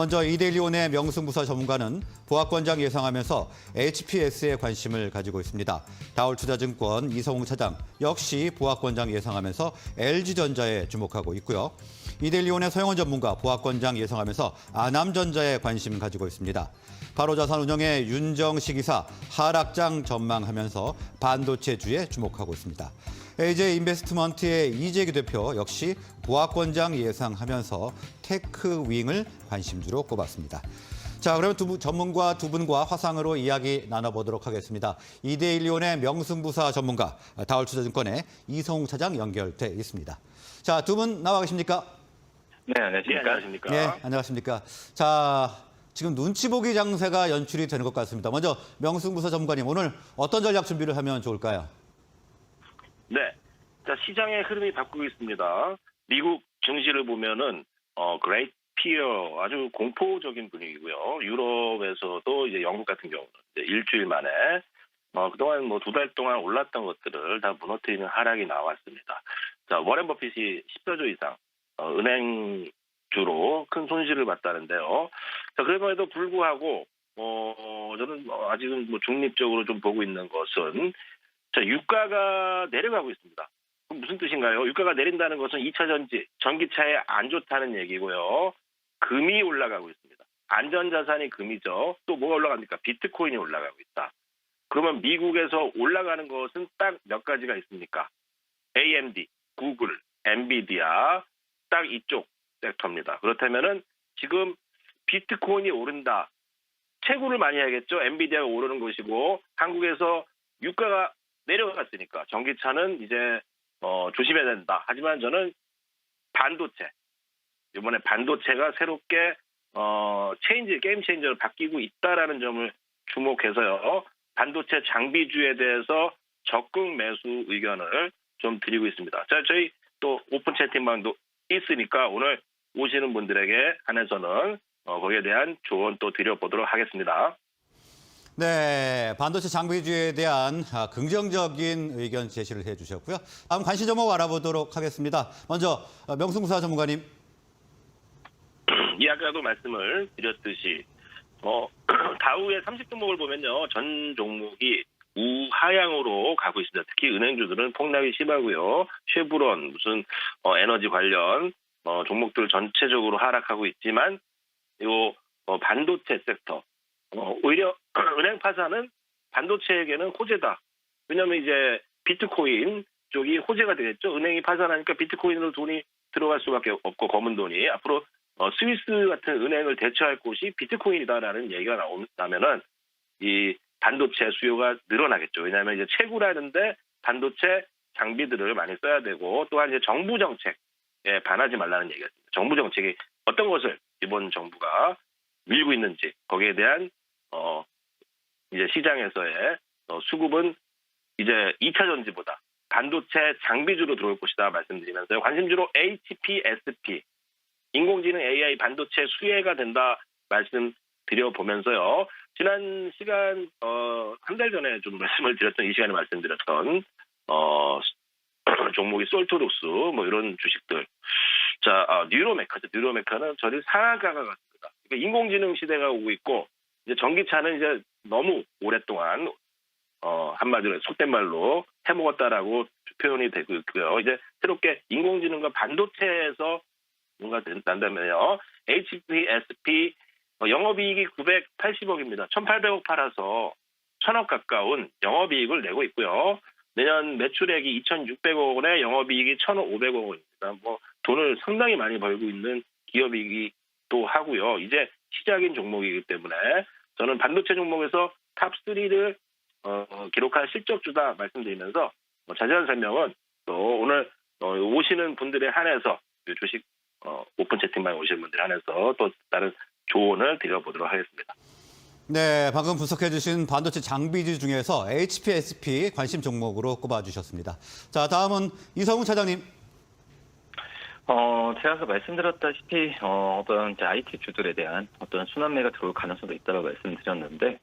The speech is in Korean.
먼저 이데일리온의 명승부사 전문가는 보합권장 예상하면서 HPS에 관심을 가지고 있습니다. 다올투자증권 이성웅 차장 역시 보합권장 예상하면서 LG전자에 주목하고 있고요. 이데일리온의 서영원 전문가 보합권장 예상하면서 아남전자에 관심 가지고 있습니다. 바로자산운영의 윤정식 이사 하락장 전망하면서 반도체주에 주목하고 있습니다. AJ 인베스트먼트의 이재기 대표 역시 보합권장 예상하면서 테크윙을 관심주로 꼽았습니다. 자, 그러면 두 분, 전문가 두 분과 화상으로 이야기 나눠보도록 하겠습니다. 이데일리온의 명승부사 전문가 다울투자증권의 이성웅 차장 연결돼 있습니다. 자, 두 분 나와 계십니까? 네, 안녕하십니까. 안녕하십니까. 네, 안녕하십니까. 자, 지금 눈치 보기 장세가 연출이 되는 것 같습니다. 먼저 명승부사 전문가님, 오늘 어떤 전략 준비를 하면 좋을까요? 네. 자, 시장의 흐름이 바뀌고 있습니다. 미국 증시를 보면은, 어, 그레이트 피어 아주 공포적인 분위기고요. 유럽에서도 이제 영국 같은 경우는 일주일 만에, 어, 그동안 뭐 두 달 동안 올랐던 것들을 다 무너뜨리는 하락이 나왔습니다. 자, 워렌 버핏이 14조 이상, 어, 은행 주로 큰 손실을 봤다는데요. 자, 그럼에도 불구하고, 어, 저는 뭐 아직은 뭐 중립적으로 좀 보고 있는 것은 자, 유가가 내려가고 있습니다. 무슨 뜻인가요? 유가가 내린다는 것은 2차 전지, 전기차에 안 좋다는 얘기고요. 금이 올라가고 있습니다. 안전자산이 금이죠. 또 뭐가 올라갑니까? 비트코인이 올라가고 있다. 그러면 미국에서 올라가는 것은 딱 몇 가지가 있습니까? AMD, 구글, 엔비디아, 딱 이쪽 섹터입니다. 그렇다면은 지금 비트코인이 오른다. 채굴을 많이 해야겠죠. 엔비디아가 오르는 것이고 한국에서 유가가 내려갔으니까 전기차는 이제 어, 조심해야 된다. 하지만 저는 반도체 이번에 반도체가 새롭게 어, 체인지 게임 체인저로 바뀌고 있다라는 점을 주목해서요. 반도체 장비주에 대해서 적극 매수 의견을 좀 드리고 있습니다. 자, 저희 또 오픈 채팅방도 있으니까 오늘 오시는 분들에게 한해서는 어, 거기에 대한 조언 또 드려보도록 하겠습니다. 네, 반도체 장비주에 대한 아, 긍정적인 의견 제시를 해주셨고요. 다음 관심 종목 알아보도록 하겠습니다. 먼저 어, 명승부사 전문가님. 이 아까도 말씀을 드렸듯이 어, 다우의 30종목을 보면요 전 종목이 우하향으로 가고 있습니다. 특히 은행주들은 폭락이 심하고요. 쉐브론 무슨 어, 에너지 관련 어, 종목들 전체적으로 하락하고 있지만 요 어, 반도체 섹터 어, 오히려 은행 파산은 반도체에게는 호재다. 왜냐하면 이제 비트코인 쪽이 호재가 되겠죠. 은행이 파산하니까 비트코인으로 돈이 들어갈 수밖에 없고 검은 돈이 앞으로 어, 스위스 같은 은행을 대처할 곳이 비트코인이다라는 얘기가 나오면은 이 반도체 수요가 늘어나겠죠. 왜냐하면 이제 채굴하는데 반도체 장비들을 많이 써야 되고 또한 이제 정부 정책에 반하지 말라는 얘기가. 정부 정책이 어떤 것을 이번 정부가 밀고 있는지 거기에 대한 어 이제 시장에서의 어, 수급은 이제 2차 전지보다 반도체 장비주로 들어올 것이다 말씀드리면서요. 관심주로 HPSP 인공지능 AI 반도체 수혜가 된다 말씀드려 보면서요. 지난 시간 어, 한 달 전에 좀 말씀을 드렸던 이 시간에 말씀드렸던 어, 종목이 솔토독스 뭐 이런 주식들. 자, 아, 뉴로메카죠. 뉴로메카는 저리 상한가가 같습니다. 그러니까 인공지능 시대가 오고 있고 이제 전기차는 이제 너무 오랫동안 어, 한마디로 속된 말로 해먹었다라고 표현이 되고 있고요. 이제 새롭게 인공지능과 반도체에서 뭔가 된다면요. HPSP 어, 영업이익이 980억입니다. 1,800억 팔아서 1,000억 가까운 영업이익을 내고 있고요. 내년 매출액이 2,600억 원에 영업이익이 1,500억 원입니다. 뭐 돈을 상당히 많이 벌고 있는 기업이기 또 하고요. 이제 시작인 종목이기 때문에 저는 반도체 종목에서 탑 3를 어, 기록할 실적주다 말씀드리면서 뭐 자세한 설명은 또 오늘 어, 오시는 분들에 한해서 이 주식 어, 오픈 채팅방에 오시는 분들에 한해서 또 다른 조언을 드려보도록 하겠습니다. 네, 방금 분석해 주신 반도체 장비주 중에서 HPSP 관심 종목으로 꼽아 주셨습니다. 자, 다음은 이성훈 차장님. 어, 제가 아까 말씀드렸다시피, 어, 어떤 이제 IT 주들에 대한 어떤 순환매가 들어올 가능성도 있다고 말씀드렸는데,